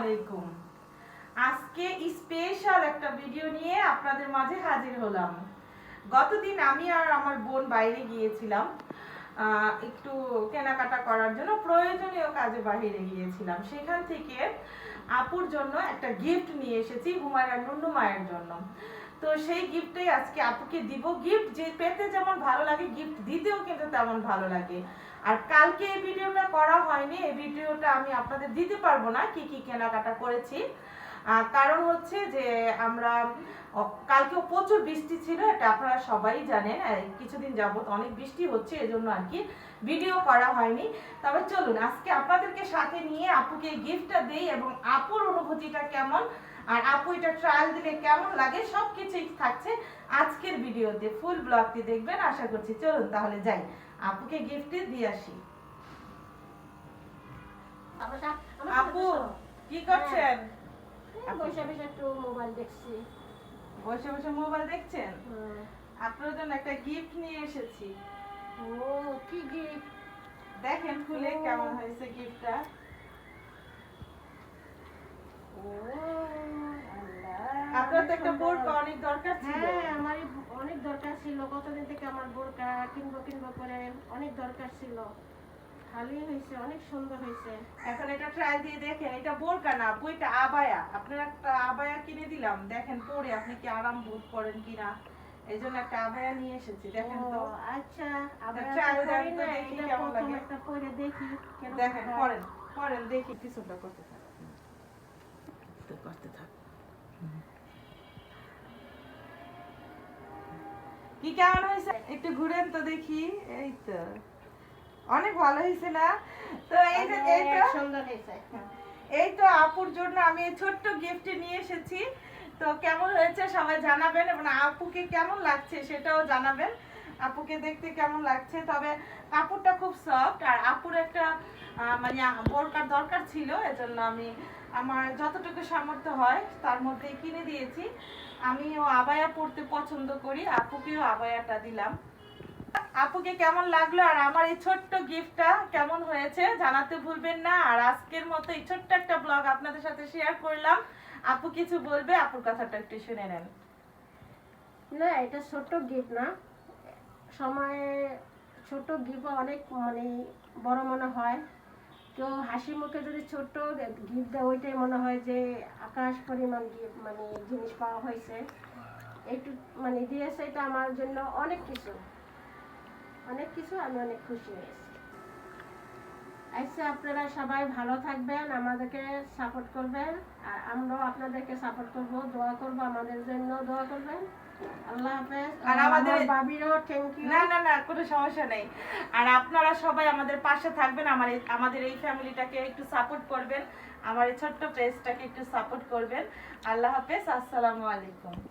আলাইকুম। আজকে স্পেশাল একটা ভিডিও নিয়ে আপনাদের মাঝে হাজির হলাম। গতদিন আমি আর আমার বোন বাইরে গিয়েছিলাম। একটু কেনাকাটা করার জন্য প্রয়োজনীয় কাজে বাইরে গিয়েছিলাম। সেখান থেকে আপুর জন্য একটা গিফট নিয়ে এসেছি হুমায়রা নুন্নু মায়ের জন্য। তো সেই গিফটটাই আজকে আপুকে দিব গিফট যে পেতে যেমন ভালো লাগে গিফট দিতেও কিন্তু তেমন ভালো লাগে। আর কালকে এই ভিডিওটা করা হয়নি, এই ভিডিওটা আমি আপনাদের দিতে পারব না, কি কি কেনাকাটা করেছি। কারণ হচ্ছে যে আমরা ও, কালকেও প্রচুর বৃষ্টি ছিল এটা আপনারা সবাই জানেন কিছুদিন যাবত অনেক বৃষ্টি হচ্ছে এজন্য আর কি ভিডিও করা হয়নি। তবে চলুন আজকে আপনাদেরকে সাথে নিয়ে আপুকে গিফটটা দেই এবং আপুর অনুভূতিটা কেমন আর আপু এটা ট্রায়াল দিলে কেমন লাগে সব কিছুই থাকছে আজকের ভিডিওতে ফুল ব্লগটি দেখবেন আশা করছি। চলুন তাহলে যাই আপুকে গিফট দিয়ে আসি। আপু কি করছেন? বসে বসে একটু মোবাইল দেখছি। বসে বসে মোবাইল দেখছেন? আপনার জন্য একটা গিফট নিয়ে এসেছি। ও কি গিফট দেখেন খুলে কেমন হয়েছে গিফটটা আপনার তো একটা। বোরকা অনেক দরকার ছিল। হ্যাঁ আমার অনেক দরকার ছিল। কতদিন থেকে আমার বোরকা কিনবো কিনবো করে অনেক দরকার ছিল। ভালোই হয়েছে অনেক সুন্দর হয়েছে। এখন এটা ট্রায়াল দিয়ে দেখেন এটা বোরকা না বইটা আবায়া। আপনার একটা আবায়া কিনে দিলাম দেখেন পরে আপনি কি আরাম বোধ করেন কিনা। এই জন্য একটা আবায়া নিয়ে এসেছি দেখেন তো। আচ্ছা একটা পরি দেখি কেমন প্রথম লাগে। একটা পরে দেখি দেখেন। পরেন পরেন দেখি কিছুটা করতে থাক। করতে থাক। কি কেমন হয়েছে? একটু ঘুরেন তো দেখি এই তো। অনেক ভালো হয়েছে না? তো এই যে এই তো সুন্দর হয়েছে। এই তো আপুর জন্য আমি ছোট্ট গিফট নিয়ে এসেছি। তো কেমন হয়েছে সবাই জানাবেন এবং আপুকে কেমন লাগছে সেটাও জানাবেন। আপুকে দেখতে কেমন লাগছে? তবে কাপড়টা খুব সফট আর আপুর একটা মানে বোরকার দরকার ছিল এজন্য আমি আমার যতটুকু সামর্থ্য হয় তার মধ্যেই কিনে দিয়েছি। আমিও আবায়া পরতে পছন্দ করি আপুকেও আবায়াটা দিলাম। আপুকে কেমন লাগল আর আমার এই ছোট্ট গিফটটা কেমন হয়েছে জানাতে ভুলবেন না। আর আজকের মতো এই ছোট্ট একটা ব্লগ আপনাদের সাথে শেয়ার করলাম। আপু কিছু বলবে? আপুর কথাটা একটু শুনে নেন। না, এটা ছোট গিফট না। সময়ে ছোট গিফট অনেক মানে বড় মনে হয়। কেউ হাসি মুখে যদি ছোট্ট গিফট দেয়, ওইটাই মনে হয় যে আকাশ পরিমাণ গিফট মানে জিনিস পাওয়া হয়েছে। একটু মানে দিয়েছে এটা আমার জন্য অনেক কিছু। অনেক কিছু আমি অনেক খুশি হয়েছি। আচ্ছা আপনারা সবাই ভালো থাকবেন আমাদেরকে সাপোর্ট করবেন আর আমরাও আপনাদেরকে সাপোর্ট করব দোয়া করব আমাদের জন্য দোয়া করবেন। আল্লাহ হাফেজ। আর আমাদের- বাবিরও থ্যাংক ইউ না না না কোনো সমস্যা নেই। আর আপনারা সবাই আমাদের পাশে থাকবেন আমার আমাদের এই ফ্যামিলিটাকে একটু সাপোর্ট করবেন আমার এই ছোট্ট পেজটাকে একটু সাপোর্ট করবেন। আল্লাহ হাফেজ আসসালামু আলাইকুম।